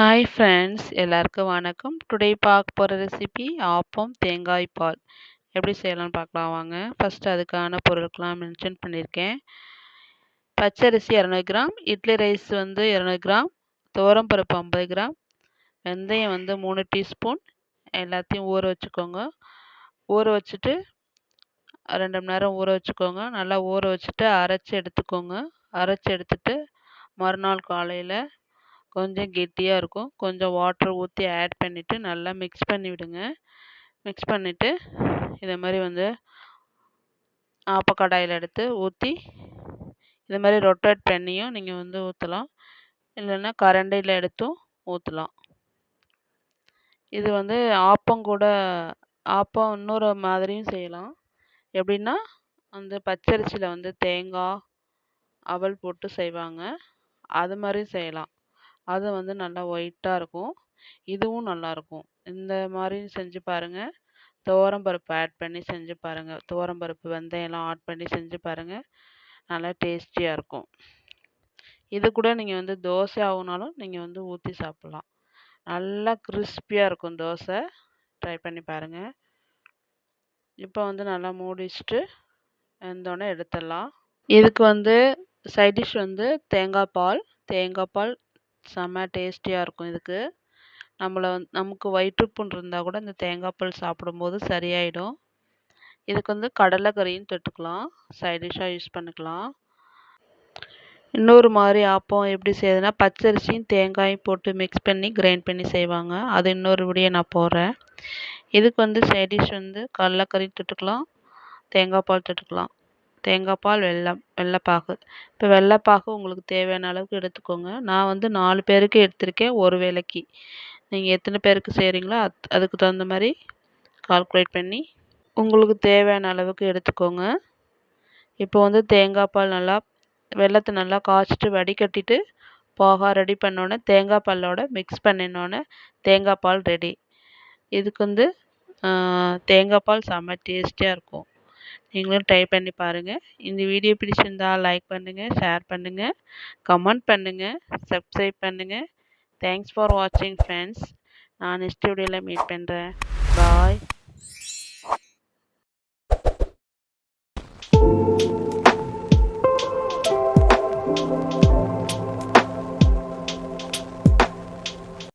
Hi friends எல்லாருக்கும் வணக்கம். Today பார்க்க போகிற ரெசிபி ஆப்பம் தேங்காய் பால். எப்படி செய்யலாம்னு பார்க்கலாம் வாங்க. ஃபஸ்ட்டு அதுக்கான பொருட்கள்லாம் மென்ஷன் பண்ணியிருக்கேன். பச்சரிசி இரநூறு கிராம் இட்லி ரைஸ் வந்து இரநூறு கிராம் துவரம்பருப்பு ஐம்பது கிராம் வெந்தயம் வந்து மூணு டீஸ்பூன் எல்லாத்தையும் ஊற வச்சுக்கோங்க. ஊற வச்சுட்டு ரெண்டு மணி நேரம் ஊற வச்சுக்கோங்க. நல்லா ஊற வச்சுட்டு அரைச்சி எடுத்துக்கோங்க. அரைச்சி எடுத்துட்டு மறுநாள் காலையில் கொஞ்சம் கெட்டியாக இருக்கும். கொஞ்சம் வாட்டர் ஊற்றி ஆட் பண்ணிவிட்டு நல்லா மிக்ஸ் பண்ணி விடுங்க. மிக்ஸ் பண்ணிவிட்டு இதை மாதிரி வந்து ஆப்பக்கடாயில் எடுத்து ஊற்றி இது மாதிரி ரொட்டேட் பண்ணியும் நீங்கள் வந்து ஊற்றலாம் இல்லைன்னா கரண்டியில் எடுத்தும் ஊற்றலாம் இது வந்து ஆப்பம் கூட ஆப்பம் இன்னொரு மாதிரியும் செய்யலாம். எப்படின்னா அந்த பச்சரிசியில் வந்து தேங்காய் அவல் போட்டு செய்வாங்க. அது மாதிரியும் செய்யலாம். அது வந்து நல்லா ஒயிட்டாக இருக்கும். இதுவும் நல்லாயிருக்கும் இந்த மாதிரி செஞ்சு பாருங்கள் துவரம்பருப்பு ஆட் பண்ணி செஞ்சு பாருங்கள் துவரம்பருப்பு வெந்தயம்லாம் ஆட் பண்ணி செஞ்சு பாருங்கள் நல்லா டேஸ்டியாக இருக்கும். இது கூட நீங்கள் வந்து தோசை ஆகுனாலும் நீங்கள் வந்து ஊற்றி சாப்பிட்லாம். நல்லா கிறிஸ்பியாக இருக்கும் தோசை. ட்ரை பண்ணி பாருங்கள் இப்போ வந்து நல்லா மூடிச்சிட்டு வெந்தோடனே எடுத்துடலாம். இதுக்கு வந்து சைட் டிஷ் வந்து தேங்காய் பால். தேங்காய் பால் செம்ம டேஸ்டியாக இருக்கும் இதுக்கு. நம்மளை வந்து நமக்கு வயிற்றுப்புண் இருந்தால் கூட இந்த தேங்காய் பால் சாப்பிடும்போது சரியாயிடும். இதுக்கு வந்து கடலைக்கறியும் தொட்டுக்கலாம். சைடிஷாக யூஸ் பண்ணிக்கலாம். இன்னொரு மாதிரி ஆப்பம் எப்படி செய்யுதுன்னா பச்சரிசியும் தேங்காயும் போட்டு மிக்ஸ் பண்ணி கிரைண்ட் பண்ணி செய்வாங்க. அது இன்னொரு வீடியோ நான் போடுறேன். இதுக்கு வந்து சைடிஷ் வந்து கடலைக்கறி தொட்டுக்கலாம். தேங்காய் பால் தொட்டுக்கலாம். தேங்காய் பால் வெல்லம் வெள்ளைப்பாகு. இப்போ வெள்ளைப்பாகு உங்களுக்கு தேவையான அளவுக்கு எடுத்துக்கோங்க. நான் வந்து நாலு பேருக்கு எடுத்திருக்கேன் ஒரு வேளைக்கு நீங்கள் எத்தனை பேருக்கு செய்கிறீங்களோ அத் அதுக்கு தகுந்த மாதிரி கால்குலேட் பண்ணி உங்களுக்கு தேவையான அளவுக்கு எடுத்துக்கோங்க. இப்போ வந்து தேங்காய் பால் நல்லா வெள்ளத்தை நல்லா காய்ச்சிட்டு வடிகட்டிட்டு போகா ரெடி பண்ணோன்னே தேங்காய் பாலோட மிக்ஸ் பண்ணினோன்னே தேங்காய் பால் ரெடி இதுக்கு வந்து தேங்காய் பால் செம்ம டேஸ்டியாக இருக்கும். நீங்களும் ட்ரை பண்ணி பாருங்கள் இந்த வீடியோ பிடிச்சிருந்தா லைக் பண்ணுங்கள் ஷேர் பண்ணுங்கள் கமெண்ட் பண்ணுங்கள் சப்ஸ்கிரைப் பண்ணுங்கள் தேங்க்ஸ் ஃபார் வாட்சிங் ஃப்ரெண்ட்ஸ் நான் நெக்ஸ்ட் வீடியோவில் மீட் பண்ணுறேன் பாய்